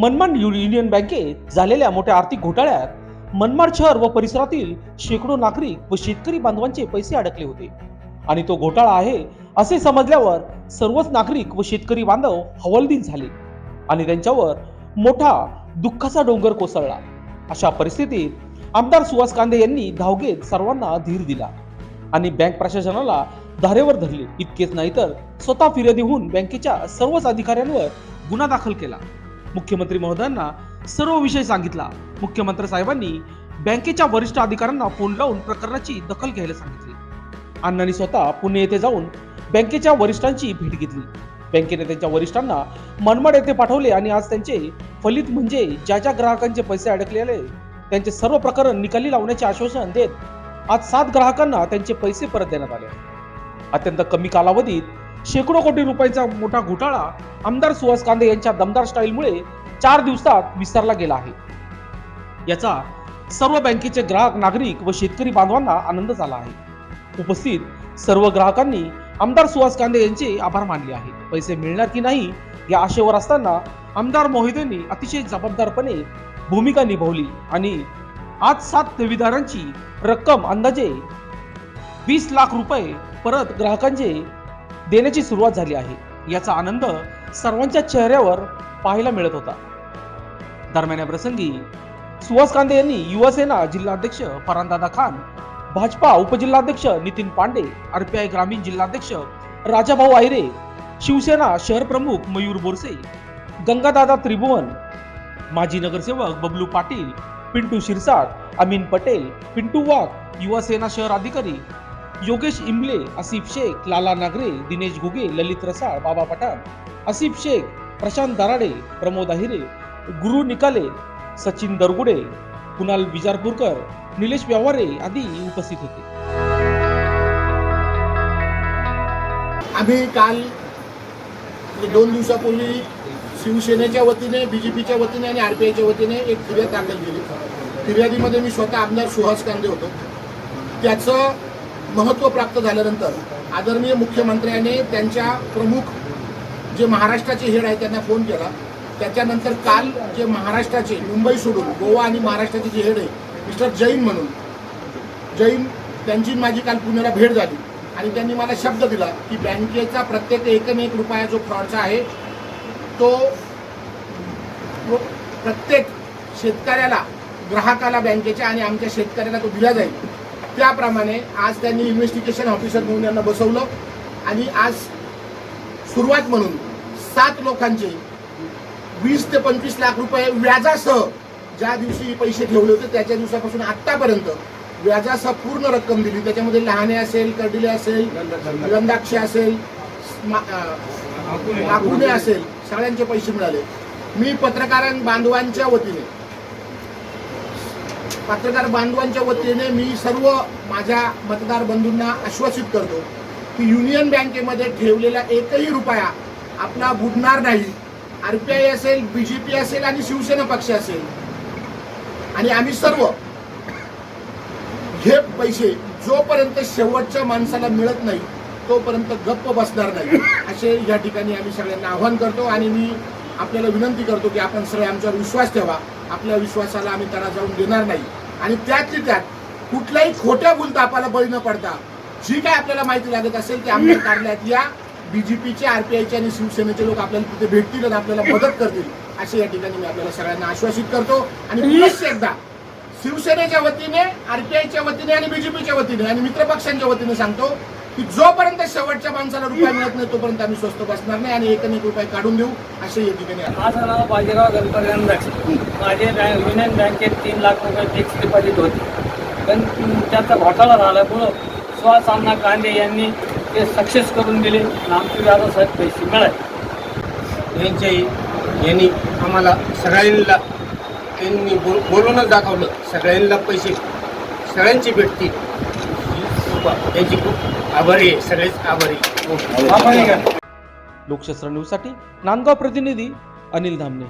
Manmad U- union बँकेत झालेल्या मोठ्या आर्थिक घोटाळ्यात मनमाड शहर व परिसरातील शेकडो नागरिक व शेतकरी बांधवांचे पैसे अडकले होते. आणि तो घोटाळा आहे असे समजल्यावर सर्वच नागरिक व शेतकरी बांधव हवालदिल झाले आणि त्यांच्यावर मोठा दुःखाचा डोंगर कोसळला. अशा परिस्थितीत आमदार सुहास कांदे यांनी धाव घेत सर्वांना धीर दिला आणि बँक प्रशासनाला धारेवर धरले. इतकेच नाही तर स्वतः फिर्यादी होऊन बँकेच्या सर्वच अधिकाऱ्यांवर गुन्हा दाखल केला. मुख्यमंत्री महोदयांना सर्व विषय सांगितला. मुख्यमंत्री साहेबांनी बँकेच्या वरिष्ठ अधिकाऱ्यांना फोन लावून प्रकरणाची दखल घ्यायला सांगितली. अण्णांनी स्वतः पुणे येथे जाऊन बँकेच्या वरिष्ठांची भेट घेतली. बँकेने त्यांच्या वरिष्ठांना मनमाड येथे पाठवले आणि आज त्यांचे फलित म्हणजे ज्या ज्या ग्राहकांचे पैसे अडकलेले त्यांचे सर्व प्रकरण निकाली लावण्याचे आश्वासन देत आज सात ग्राहकांना त्यांचे पैसे परत देण्यात आले. अत्यंत कमी कालावधीत शेकडो कोटी रुपयांचा मोठा घोटाळा आमदार सुहास कांदे यांच्या दमदार स्टाईलमुळे चार दिवसात विसरला गेला आहे. याचा सर्व बँकेचे ग्राहक नागरिक व शेतकरी बांधवांना आनंद झाला आहे. उपस्थित सर्व ग्राहकांनी आमदार सुहास कांदे यांचे आभार मानले आहेत. पैसे मिळणार की नाही या आशेवर असताना आमदार मोहितेंनी अतिशय जबाबदारपणे भूमिका निभावली आणि आज सात ठेवीदारांची रक्कम अंदाजे वीस लाख रुपये परत ग्राहकांचे देण्याची सुरुवात झाली आहे. याचा आनंद सर्वांच्या चेहऱ्यावर पाहायला मिळत होता. दरम्यान या प्रसंगी सुहास कांदे यांनी युवासेना जिल्हाध्यक्ष फरानदादा खान भाजपा उपजिल्हाध्यक्ष नितीन पांडे आरपीआय ग्रामीण जिल्हाध्यक्ष राजाभाऊ आयरे शिवसेना शहर प्रमुख मयूर बोरसे गंगादादा त्रिभुवन माजी नगरसेवक बबलू पाटील पिंटू शिरसाट अमीन पटेल पिंटू वाघ युवासेना शहर अधिकारी योगेश इमले आसिफ शेख लाला नागरे दिनेश घुगे ललित रसाळ बाबा पठाण आसिफ शेख प्रशांत दराडे प्रमोद अहिरे गुरु निकाले सचिन दरगुडे कुणाल विजारपूरकर निलेश व्यवहारे आदी उपस्थित होते. आम्ही काल दोन दिवसापूर्वी शिवसेनेच्या वतीने बी जे पीच्या वतीने आणि आर पी आयच्या वतीने एक फिर्याद दाखल केली. फिर्यादीमध्ये मी स्वतः आमदार सुहास कांदे होतो. त्याचं महत्त्व प्राप्त झाल्यानंतर आदरणीय मुख्यमंत्र्यांनी त्यांच्या प्रमुख जे महाराष्ट्राचे हेड आहे त्यांना फोन केला. त्याच्यानंतर काल जे महाराष्ट्राचे मुंबई सोडून गोवा आणि महाराष्ट्राचे जे हेड आहे मिस्टर जैन म्हणून जैन त्यांची माझी काल पुण्याला भेट झाली आणि त्यांनी मला शब्द दिला की बँकेचा प्रत्येक एकन एक रुपया जो फ्रॉडचा आहे तो तो प्रत्येक शेतकऱ्याला ग्राहकाला बँकेच्या आणि आमच्या शेतकऱ्याला तो दिला जाईल. त्याप्रमाणे आज त्यांनी इन्व्हेस्टिगेशन ऑफिसर म्हणून यांना बसवलं आणि आज सुरुवात म्हणून सात लोकांचे वीस ते पंचवीस लाख रुपये व्याजासह ज्या दिवशी पैसे ठेवले होते त्याच्या दिवसापासून आत्तापर्यंत व्याजासह पूर्ण रक्कम दिली. त्याच्यामध्ये लहाने असेल कर्डिले असेल गंधाक्षे असेल मा- असेल सगळ्यांचे पैसे मिळाले. मी पत्रकार बांधवांच्या वतीने पत्रकार बांधवांच्या वतीने मी सर्व माझ्या मतदार बंधूंना आश्वासित करतो की युनियन बँकेमध्ये ठेवलेला एकही रुपया आपला बुडणार नाही. आर पी आय असेल बीजेपी असेल आणि शिवसेना पक्ष असेल. आणि आम्ही सर्व हे पैसे जोपर्यंत शेवटच्या माणसाला मिळत नाही तोपर्यंत गप्प बसणार नाही. असे या ठिकाणी आम्ही सगळ्यांना आव्हान करतो आणि मी आपल्याला विनंती करतो की आपण सगळे आमच्यावर विश्वास ठेवा. आपल्या विश्वासाला आम्ही त्याला जाऊन देणार नाही. आणि त्यातली त्यात कुठल्याही खोट्या भूलतापाला बळी न पडता जी काय आपल्याला माहिती लागत असेल ते आमच्या कार्यालयात या. बीजेपीचे आरपीआयचे आणि शिवसेनेचे लोक आपल्याला तिथे भेटतील आणि आपल्याला मदत करतील असे या ठिकाणी मी आपल्याला सगळ्यांना आश्वासित करतो. आणि पुनश्च एकदा शिवसेनेच्या वतीने आरपीआयच्या वतीने आणि बीजेपीच्या वतीने आणि मित्रपक्षांच्या वतीने सांगतो की जोपर्यंत शेवटच्या माणसाला रुपया मिळत नाही तोपर्यंत आम्ही स्वस्त बसणार नाही आणि एक एक रुपये काढून देऊ असे या ठिकाणी आहे. माझं नाव बाजीराव गणपत माझे बँक युनियन बँकेत तीन लाख रुपये फिक्स डिपॉझिट होते. पण त्याचा घोटाळा झाल्यामुळं सुहास अण्णा कांदे यांनी ते सक्सेस करून दिले आणि आमचे व्याजासाठी पैसे मिळाले. यांच्याही यांनी आम्हाला सगळ्यांना त्यांनी बोल बोलूनच दाखवलं सगळ्यांना पैसे सगळ्यांची भेटतील. त्यांची खूप आभारी आहे सगळेच आभारी? लोकशास्त्र न्यूजसाठी नांदगाव प्रतिनिधी अनिल धामणे